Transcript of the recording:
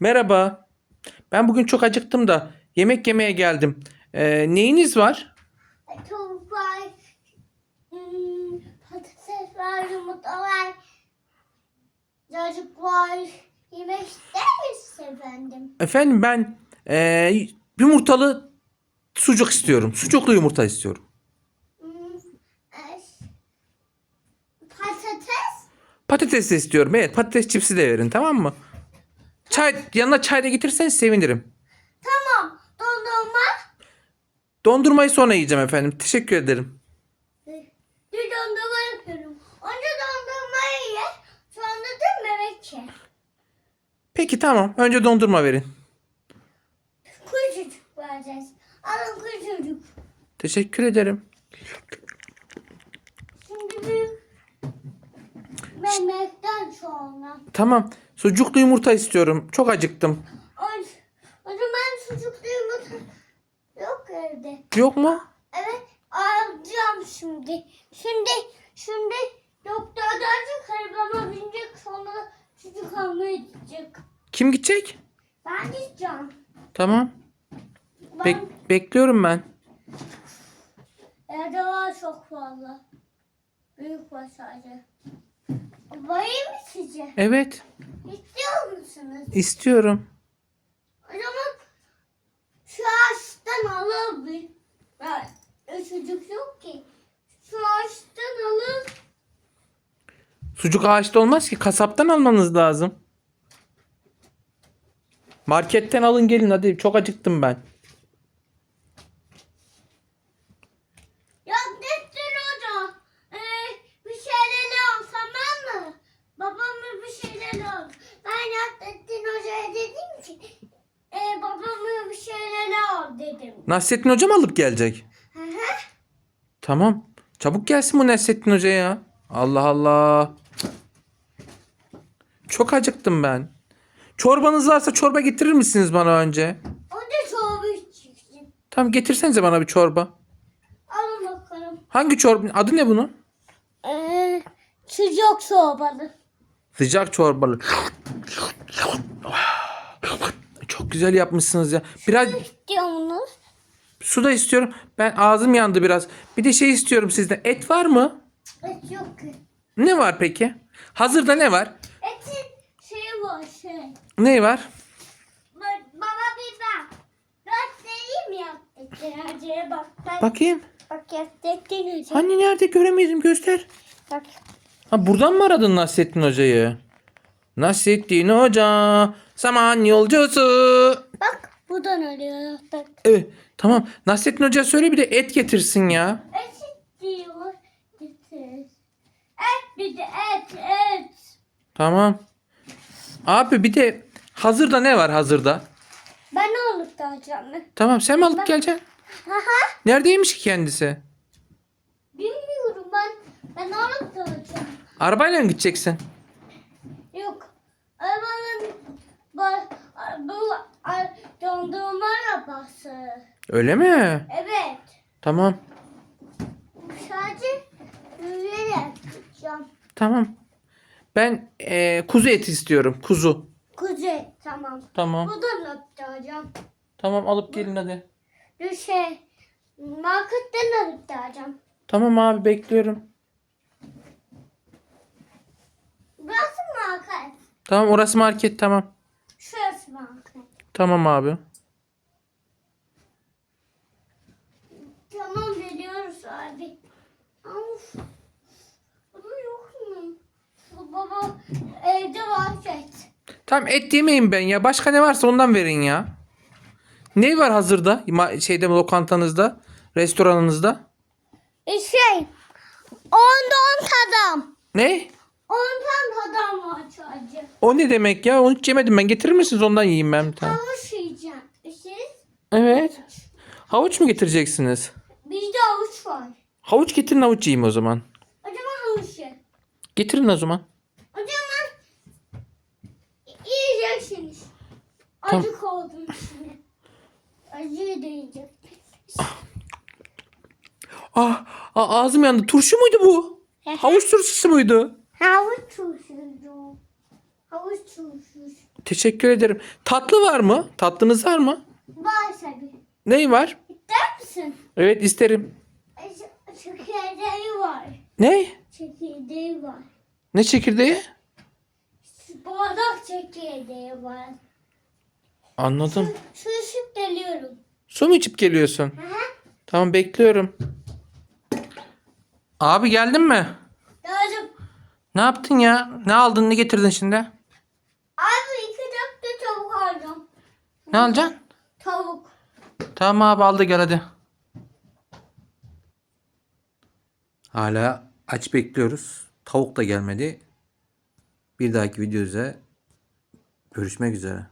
Merhaba. Ben bugün çok acıktım da yemek yemeye geldim. Ee, neyiniz var? Tavuk var, hmm, patates var, yumurta var, cacık var. Yemek ister misiniz efendim? Efendim ben ee, yumurtalı sucuk istiyorum. Sucuklu yumurta istiyorum. Hmm, e, patates, Patates de istiyorum. Evet patates çipsi de verin tamam mı? Çay yanına çay da getirseniz sevinirim. tamam. Dondurma, Dondurmayı sonra yiyeceğim efendim. Teşekkür ederim. bir dondurma yapıyorum. Önce dondurmayı ye, sonra da memek ye. Peki tamam. Önce dondurma verin. Küçücük vereceğiz. Alın küçücük. Teşekkür ederim. Şimdi büyük memekten sonra. Tamam. Sucuklu yumurta istiyorum. Çok acıktım. O zaman sucuklu yumurta yok evde. Yok mu? Evet alacağım şimdi. Şimdi şimdi doktordan arabama binecek sonra çocuk almaya gidecek. Kim gidecek? Ben gideceğim. Tamam. Ben Bek- bekliyorum ben. evde var çok fazla. Büyük sadece. Bayım mı sizce? Evet. İstiyor musunuz? istiyorum. O zaman şu ağaçtan alır bir. Ya, çocuk yok ki. Şu ağaçtan alır. Sucuk ağaçta olmaz ki. Kasaptan almanız lazım. Marketten alın gelin hadi. Çok acıktım ben. Ya Nesrin Hoca. Ee, bir şeyler al tamam mı? Babama bir şeyler al. Ben Nasrettin Hoca'ya dedim ki e, babama bir şeyler al dedim. Nasrettin Hoca mı alıp gelecek? Hı hı. Tamam. Çabuk gelsin bu Nasrettin Hoca ya. Allah Allah. Çok acıktım ben. Çorbanız varsa çorba getirir misiniz bana önce? O da çorba içeceksin. Tamam getirsenize bana bir çorba. Alın bakalım. Hangi çorba? Adı ne bunun? Ee, sıcak çorbalı. Sıcak çorbalı. Çok güzel yapmışsınız ya. Biraz İstiyor musunuz? su da istiyorum. Ben ağzım yandı biraz. Bir de şey istiyorum sizden. Et var mı? Et yok. Ne var peki? Hazırda ne var? Etin şeyi var şey. Ne var? Ba- Baba bir bak. Göstereyim ya. Etin bak. Bak, Bakayım. bak Hoca. Hani nerede göremedim göster. Bak. Ha buradan mı aradın Nasrettin Hoca'yı? Nasrettin Hoca zaman yolcusu. Bak buradan arıyor. Bak. Evet tamam. Nasrettin Hoca söyle bir de et getirsin ya. Et diyor. Getir. Et bir de et et. Tamam. Abi bir de hazırda ne var hazırda? Ben alıp da alacağım? Tamam sen mi alıp geleceksin? Haha. Neredeymiş ki kendisi? Bilmiyorum ben. Ben alıp. Arabayla mı gideceksin? Yok. Arabanın bu, bu dondurma arabası. Öyle mi? Evet. Tamam. Sadece yürüyerek gideceğim. Tamam. Ben eee, kuzu eti istiyorum. Kuzu. Kuzey tamam. Tamam. Buradan alıp da alacağım. Tamam alıp gelin hadi. Bir şey marketten alıp da alacağım. Tamam abi bekliyorum. Burası market. Tamam orası market tamam. Şurası market. Tamam abi. Tamam veriyoruz abi. Of. Baba yok mu? Bu Baba evde var et. Tamam et yemeyeyim ben ya. Başka ne varsa ondan verin ya. Ne var hazırda? Ma- Şeyde lokantanızda, restoranınızda? E şey. Ondan tadam. Ne? Ondan tadam var sadece. O ne demek ya? Onu hiç yemedim ben. Getirir misiniz ondan yiyeyim ben bir tane. Havuç yiyeceğim. Siz? Evet. Havuç mu getireceksiniz? Bizde havuç var. Havuç getirin havuç yiyeyim o zaman. O zaman havuç ye. Getirin o zaman. O zaman yiyeceksiniz. Tamam. Koydum içine. Acıyı da yiyecek. Ah, ah, ağzım yandı. Turşu muydu bu? Havuç turşusu muydu? Havuç turşusu. Havuç turşusu. Teşekkür ederim. Tatlı var mı? Tatlınız var mı? Var tabii. Ney var? İster misin? Evet isterim. Çekirdeği var. Ne? Çekirdeği var. Ne çekirdeği? Bardak çekirdeği var. Anladım. Su içip geliyorum. Su mu içip geliyorsun? Hı hı. Tamam bekliyorum. Abi geldin mi? Gördüm. Ne yaptın ya? Ne aldın ne getirdin şimdi? Abi iki dakika tavuk aldım. Ne alacaksın? Tavuk. Tamam abi aldı gel hadi. Hala aç bekliyoruz. Tavuk da gelmedi. Bir dahaki videoda görüşmek üzere.